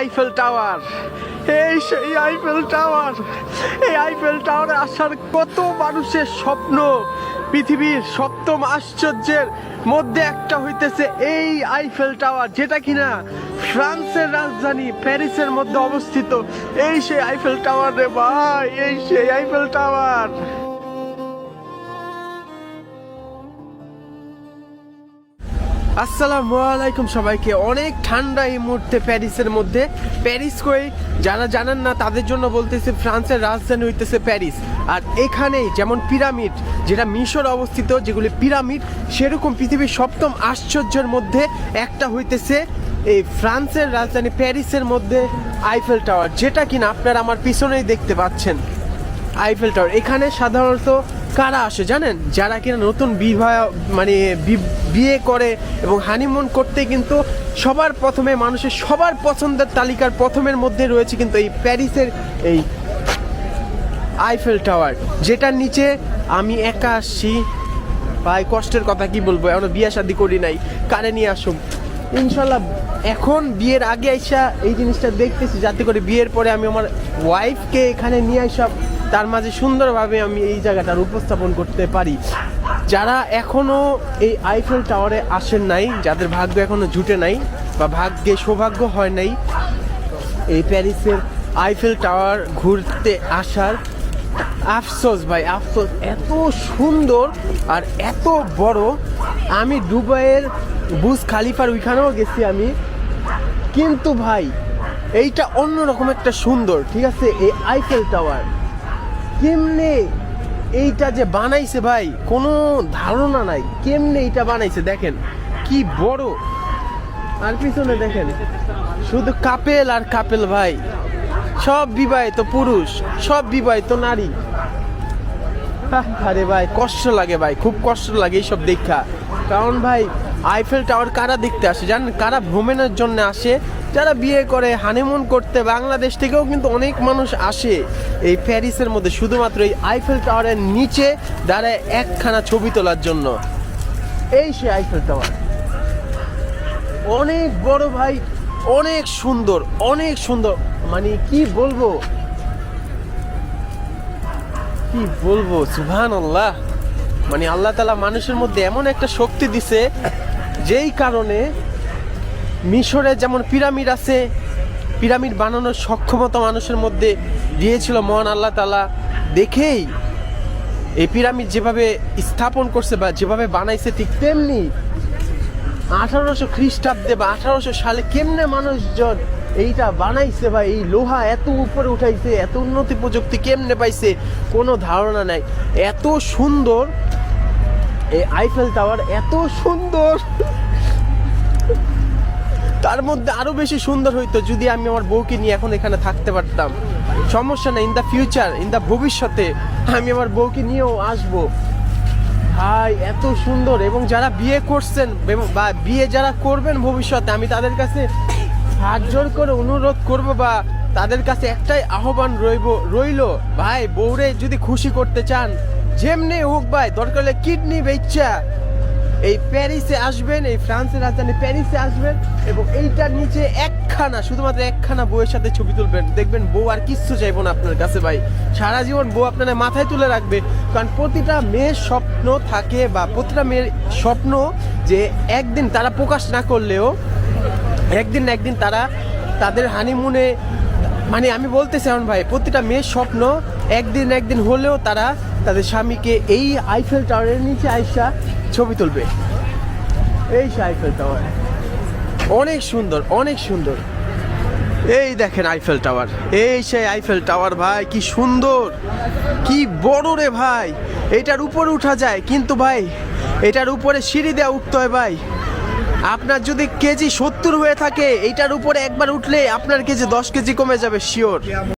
Eiffel tower এই সেই Eiffel tower এই আইফেল টাওয়ারে আসার কত মানুষের স্বপ্ন। পৃথিবীর সপ্তম আশ্চর্যের মধ্যে একটা হইতেছে এই আইফেল টাওয়ার যেটা কিনা ফ্রান্সের রাজধানী প্যারিসের মধ্যে অবস্থিত। এই সেই আইফেল টাওয়ার রে ভাই, এই সেই আইফেল টাওয়ার আসসালামু আলাইকুম সবাইকে। অনেক ঠান্ডা এই মুহূর্তে প্যারিসের মধ্যে। প্যারিস কই? যারা জানেন না, তাদের জন্য বলতেছে ফ্রান্সের রাজধানী হইতেছে প্যারিস। আর এখানেই যেমন পিরামিড, যেটা মিশর অবস্থিত, যেগুলি পিরামিড, সেরকম পৃথিবীর সপ্তম আশ্চর্যের মধ্যে একটা হইতেছে এই ফ্রান্সের রাজধানী প্যারিসের মধ্যে আইফেল টাওয়ার, যেটা কিনা আপনারা আমার পিছনেই দেখতে পাচ্ছেন। Eiffel tower. এখানে সাধারণত কারা আসে জানেন? যারা কিনা নতুন বিবাহ মানে বিয়ে করে এবং হানিমুন করতে কিন্তু সবার প্রথমে মানুষের সবার পছন্দের তালিকার প্রথমের মধ্যে রয়েছে কিন্তু এই প্যারিসের এই আইফেল টাওয়ার যেটার নিচে আমি একা আসছি। ভাই, কষ্টের কথা কি বলব? এখনও বিয়ে শাদি করি নাই। কারে নিয়ে আসুম ইনশাল্লাহ, এখন বিয়ের আগে আইসা এই জিনিসটা দেখতেছি। যাতে করে বিয়ের পরে আমি আমার ওয়াইফকে এখানে নিয়ে আসা তার মাঝে সুন্দরভাবে আমি এই জায়গাটার উপস্থাপন করতে পারি। যারা এখনও এই আইফেল টাওয়ারে আসেন নাই, যাদের ভাগ্য এখনও জুটে নাই বা ভাগ্যে সৌভাগ্য হয় নাই, এই প্যারিসের আইফেল টাওয়ার ঘুরতে আসার আফসোস ভাই, আফসোস এত সুন্দর আর এত বড়। আমি দুবাইয়ের বুজ খালিফার ওইখানেও গেছি আমি। কিন্তু ভাই, এইটা অন্যরকম একটা সুন্দর, ঠিক আছে? এই আইফেল টাওয়ার কেমনে এইটা যে বানাইছে ভাই, কোনো ধারণা নাই। কেমনে এইটা বানাইছে দেখেন, কি বড়। আর পিছনে দেখেন, শুধু কাপেল আর কাপেল ভাই। সব বিবাহিত পুরুষ, সব বিবাহিত নারী। আরে ভাই, কষ্ট লাগে ভাই, খুব কষ্ট লাগে এইসব দেখা। কারণ ভাই আইফেল টাওয়ার কারা দেখতে আসে? জানেন, কারা ভ্রমণের জন্য আসে? যারা বিয়ে করে হানিমুন করতে বাংলাদেশ থেকেও কিন্তু অনেক মানুষ আসে এই প্যারিসের মধ্যে, শুধুমাত্র এই আইফেল টাওয়ারের নিচে দাঁড়ায় একখানা ছবি তোলার জন্য। এই সে আইফেল টাওয়ার অনেক বড় ভাই, অনেক সুন্দর অনেক সুন্দর। মানে কি বলব? কি বলব? সুভান আল্লাহ মানে আল্লাহ তালা মানুষের মধ্যে এমন একটা শক্তি দিছে, যেই কারণে মিশরে যেমন পিরামিড আছে, পিরামিড বানানোর সক্ষমতা মানুষের মধ্যে দিয়েছিল মহান আল্লাহ তালা দেখেই এই পিরামিড যেভাবে স্থাপন করছে বা যেভাবে বানাইছে ঠিক তেমনি আঠারোশো খ্রিস্টাব্দে বা আঠারোশো সালে কেমনে মানুষজন এইটা বানাইছে বা এই লোহা এত উপরে উঠাইছে, এত উন্নতি প্রযুক্তি কেমনে পাইছে, কোনো ধারণা নাই। এত সুন্দর, এই আইফেল টাওয়ার এত সুন্দর তার মধ্যে আরও বেশি সুন্দর হইতো যদি আমি আমার বউকে নিয়ে এখন এখানে থাকতে পারতাম। সমস্যা নেই in the future in the ভবিষ্যতে আমি আমার বউকে নিয়েও আসব। ভাই, এত সুন্দর। এবং যারা বিয়ে করছেন বা বিয়ে যারা করবেন ভবিষ্যতে, আমি তাদের কাছে হাত জোর করে অনুরোধ করব বা তাদের কাছে একটাই আহ্বান রইব, রইল, ভাই, বউরে যদি খুশি করতে চান, যেমনি হোক ভাই, দরকার হলে কিডনি বেচ্চা এই প্যারিসে আসবেন, এই ফ্রান্সের রাজধানী প্যারিসে আসবেন এবং এইটার নিচে একখানা, শুধুমাত্র একখানা বউয়ের সাথে ছবি তুলবেন। দেখবেন বউ আর কিচ্ছু চাইব না আপনার কাছে ভাই। সারা জীবন বউ আপনার মাথায় তুলে রাখবে। কারণ প্রতিটা মেয়ের স্বপ্ন থাকে বা প্রতিটা মেয়ের স্বপ্ন যে একদিন তারা প্রকাশ না করলেও, একদিন না একদিন তারা তাদের হানিমুনে মানে আমি বলতে চান ভাই, প্রতিটা মেয়ের স্বপ্ন একদিন একদিন হলেও তারা তাদের স্বামীকে এই আইফেল টাওয়ারের নিচে আইসা ছবি তুলবে। এই আইফেল টাওয়ার অনেক সুন্দর অনেক সুন্দর। এই দেখেন আইফেল টাওয়ার এই সেই আইফেল টাওয়ার ভাই, কি সুন্দর। কি বড় রে ভাই। এটার উপরে উঠা যায়, কিন্তু ভাই, এটার উপরে সিঁড়ি দেওয়া উঠতে হয় ভাই। আপনার যদি কেজি সত্তর হয়ে থাকে, এটার উপরে একবার উঠলে আপনার কেজি দশ কেজি কমে যাবে শিওর